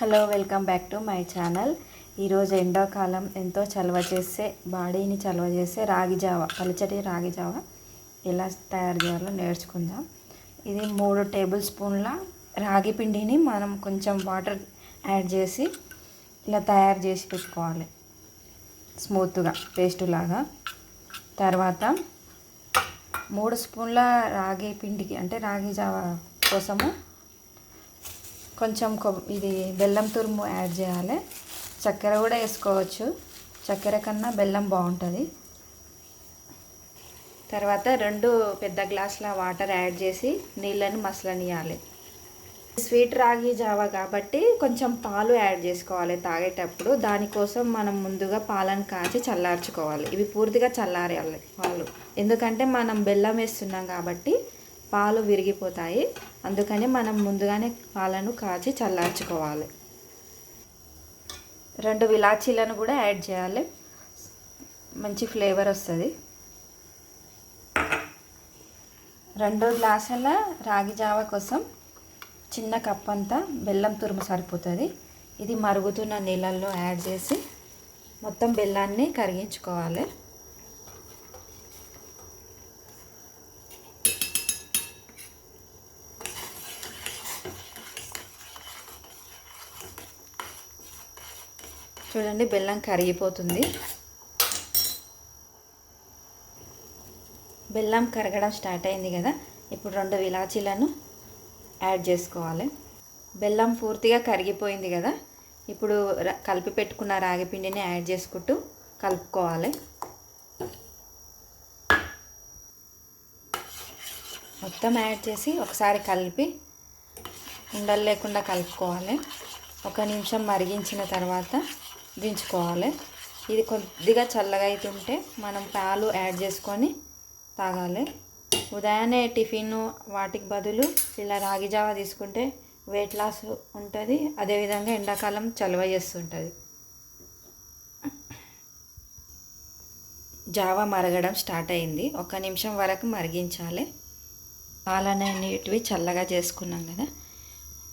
Hello welcome back to my channel. ఈరోజు ఎండాకాలం ఎంతో చలవ చేసే బాడీని చలవ చేసే రాగి జావ పలుచటి రాగి జావ ఎలా తయారు చేయాలో నేర్చుకుందాం. ఇది మూడు టేబుల్ స్పూన్ల రాగి పిండిని మనం కొంచెం వాటర్ యాడ్ చేసి ఇలా తయారు చేసి పెట్టుకోవాలి. స్మూత్గా పేస్ట్ లాగా తర్వాత మూడు స్పూన్ల రాగి పిండికి అంటే రాగి జావ కోసము కొంచెం కొ ఇది బెల్లం తురుము యాడ్ చేయాలి. చక్కెర కూడా వేసుకోవచ్చు. చక్కెర కన్నా బెల్లం బాగుంటుంది. తర్వాత రెండు పెద్ద గ్లాసుల వాటర్ యాడ్ చేసి నీళ్ళని మసలనియాలి. స్వీట్ రాగి జావా కాబట్టి కొంచెం పాలు యాడ్ చేసుకోవాలి తాగేటప్పుడు. దానికోసం మనం ముందుగా పాలను కాచి చల్లార్చుకోవాలి. ఇవి పూర్తిగా చల్లారేయాలి పాలు ఎందుకంటే మనం బెల్లం వేస్తున్నాం కాబట్టి పాలు విరిగిపోతాయి. అందుకని మనం ముందుగానే పాలను కాచి చల్లార్చుకోవాలి. రెండు విలాచీలను కూడా యాడ్ చేయాలి. మంచి ఫ్లేవర్ వస్తుంది. రెండు గ్లాసుల రాగి జావ కోసం చిన్న కప్ అంతా బెల్లం తురుము సరిపోతుంది. ఇది మరుగుతున్న నీళ్ళల్లో యాడ్ చేసి మొత్తం బెల్లాన్ని కరిగించుకోవాలి. చూడండి బెల్లం కరిగిపోతుంది. బెల్లం కరగడం స్టార్ట్ అయింది కదా ఇప్పుడు రెండు ఇలాచీలను యాడ్ చేసుకోవాలి. బెల్లం పూర్తిగా కరిగిపోయింది కదా ఇప్పుడు కలిపి పెట్టుకున్న రాగిపిండిని యాడ్ చేసుకుంటూ కలుపుకోవాలి. మొత్తం యాడ్ చేసి ఒకసారి కలిపి ఉండలు లేకుండా కలుపుకోవాలి. ఒక నిమిషం మరిగించిన తర్వాత దించుకోవాలి. ఇది కొద్దిగా చల్లగా అవుతుంటే మనం పాలు యాడ్ చేసుకొని తాగాలి. ఉదయాన్నే టిఫిన్ వాటికి బదులు ఇలా రాగి జావ తీసుకుంటే వెయిట్ లాస్ ఉంటుంది. అదేవిధంగా ఎండాకాలం చలవ చేస్తుంటుంది. జావ మరగడం స్టార్ట్ అయింది. ఒక నిమిషం వరకు మరిగించాలి. పాలనేటివి చల్లగా చేసుకున్నాం కదా.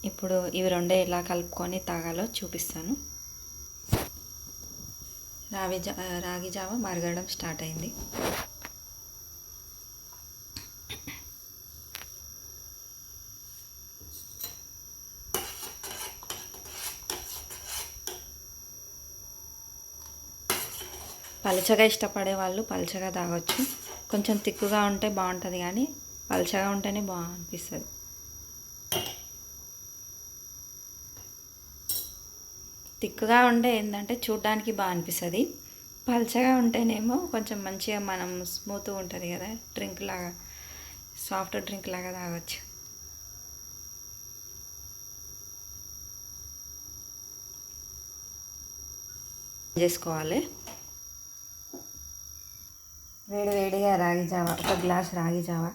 ఇప్పుడు ఇవి రెండే ఎలా కలుపుకొని తాగాలో చూపిస్తాను. రావి జా రాగి జావ మరగడం స్టార్ట్ అయింది. పలచగా ఇష్టపడే వాళ్ళు పలచగా తాగొచ్చు. కొంచెం తిక్కుగా ఉంటే బాగుంటుంది కానీ పలచగా ఉంటేనే బాగా అనిపిస్తుంది. తిక్కుగా ఉంటే ఏంటంటే చూడ్డానికి బాగా అనిపిస్తుంది. పల్చగా ఉంటేనేమో కొంచెం మంచిగా మనం స్మూత్గా ఉంటుంది కదా డ్రింక్ లాగా సాఫ్ట్ డ్రింక్ లాగా తాగొచ్చు. చేసుకోవాలి. వేడి వేడిగా రాగి జావ ఒక గ్లాస్ రాగి జావ.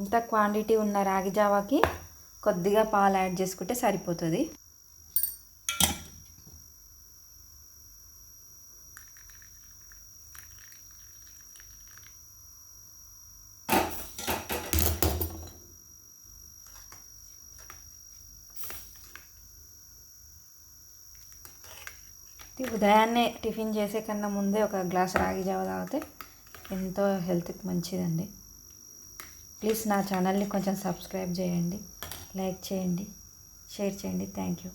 ఇంత క్వాంటిటీ ఉన్న రాగి జావాకి కొద్దిగా పాలు యాడ్ చేసుకుంటే సరిపోతుంది. ఉదయాన్నే టిఫిన్ చేసే కన్నా ముందే ఒక గ్లాస్ రాగి జావ తాగితే ఎంతో హెల్త్కి మంచిదండి. ప్లీజ్ నా ఛానల్ని కొంచెం సబ్స్క్రైబ్ చేయండి లైక్ చేయండి షేర్ చేయండి. Thank you.